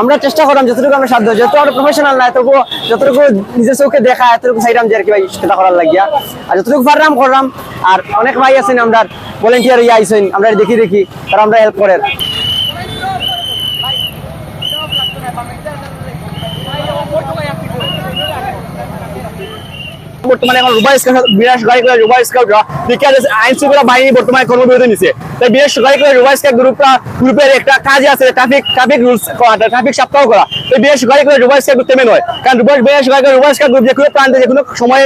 আমরা চেষ্টা করলাম যতটুকু আমরা সাধ্য যত আমরা প্রফেশনাল না, এতটুকু, যতটুকু নিজের চোখে দেখা, এতটুকু চাইলাম যে আর কি ভাই সেটা করার লাগিয়া। আর যতটুকু পারলাম, করলাম। আর অনেক ভাই আছেন, আমরা ভলেন্টিয়ার ইয়ে আইসেন আমরা দেখি দেখি, তারা আমরা হেল্প করেন। বর্তমানে এখন রুবা স্কাউট, বিরাট গাড়ি করে রুবা স্কাউটরা বিকাশ আইন শৃঙ্খলা বাহিনী বর্তমানে কর্মবিরতি নিছে। তাই বিরাট গাড়ি করে রুবা স্কাউট গ্রুপটা গ্রুপের একটা কাজ আছে ট্রাফিক ট্রাফিক রুলস করা ট্রাফিক সপ্তাহ করা। তাই বিরাট গাড়ি করে রুবা স্কাউট তেমন নয়। কারণ রুবা বিরাট গাড়ি করে রুবা স্কাউট গ্রুপ যে কোনো প্রান্তে যে কোনো সময়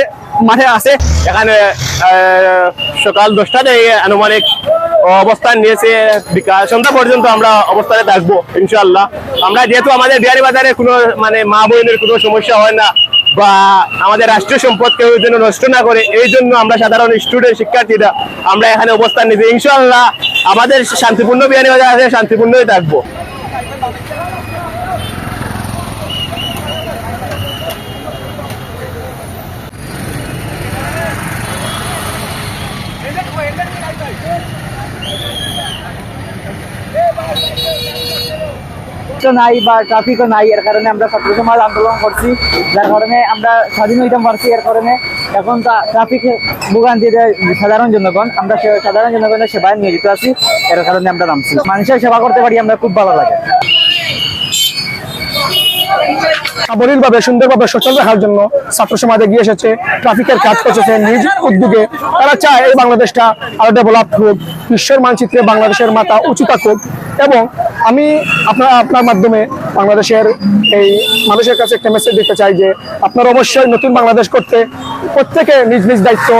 মাঠে আছে। এখানে সকাল দশটা থেকে আনুমানিক অবস্থান নিয়েছে বিকাল সন্ধ্যা পর্যন্ত আমরা অবস্থানে থাকব ইনশাল্লাহ আমরা যেহেতু আমাদের বিহারি বাজারে কোনো মানে মা বোনের কোনো সমস্যা হয় না বা আমাদের রাষ্ট্রীয় সম্পদ কেউ যেন নষ্ট না করে, এই জন্য আমরা সাধারণ স্টুডেন্ট শিক্ষার্থীরা আমরা এখানে অবস্থান নিচ্ছি ইনশাল্লাহ আমাদের শান্তিপূর্ণ বিহারি বাজার আছে, শান্তিপূর্ণই থাকব। তো নাই বা ট্রাফিকও নাই, এর কারণে আমরা ছাত্র সমাজ আন্দোলন করছি, যার কারণে আমরা স্বাধীন হইতাম পারছি, এর কারণে এখন তা ট্রাফিক ভোগান্তিতে সাধারণ জনগণ, আমরা সাধারণ জনগণের সেবায় নিয়োজিত আছি, এর কারণে আমরা নামছি। মানুষের সেবা করতে পারি, আমরা খুব ভালো লাগে। সাবলীলভাবে, সুন্দরভাবে, সচল রাখার জন্য ছাত্র সমাজ এগিয়ে এসেছে, ট্রাফিকের কাজ করতেছে নিজ উদ্যোগে। তারা চায় এই বাংলাদেশটা আরও ডেভেলপ হোক, বিশ্বের মানচিত্রে বাংলাদেশের মাথা উঁচু থাকুক। এবং আমি আপনার আপনার মাধ্যমে বাংলাদেশের এই মানুষের কাছে একটা মেসেজ দিতে চাই যে, আপনারা অবশ্যই নতুন বাংলাদেশ করতে, প্রত্যেকে নিজ নিজ দায়িত্ব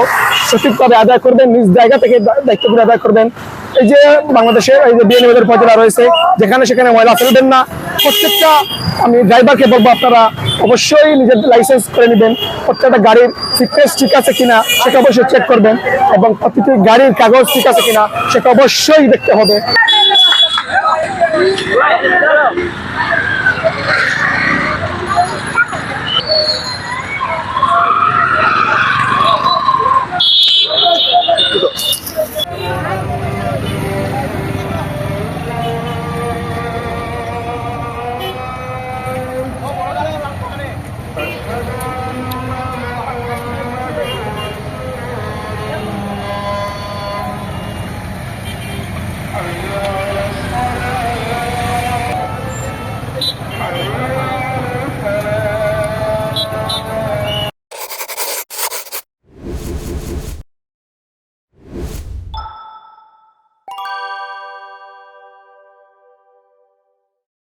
সঠিকভাবে আদায় করবেন, নিজ জায়গা থেকে দায়িত্বগুলো আদায় করবেন। এই যে বাংলাদেশে এই যে বিএনএদের উপজেলা রয়েছে, যেখানে সেখানে ময়লা ফেলবেন না। প্রত্যেকটা আমি ড্রাইভারকে বলব, আপনারা অবশ্যই নিজের লাইসেন্স করে নেবেন। প্রত্যেকটা গাড়ির ফিটনেস ঠিক আছে কিনা, সেটা অবশ্যই চেক করবেন। এবং প্রতিটি গাড়ির কাগজ ঠিক আছে কিনা, সেটা অবশ্যই দেখতে হবে।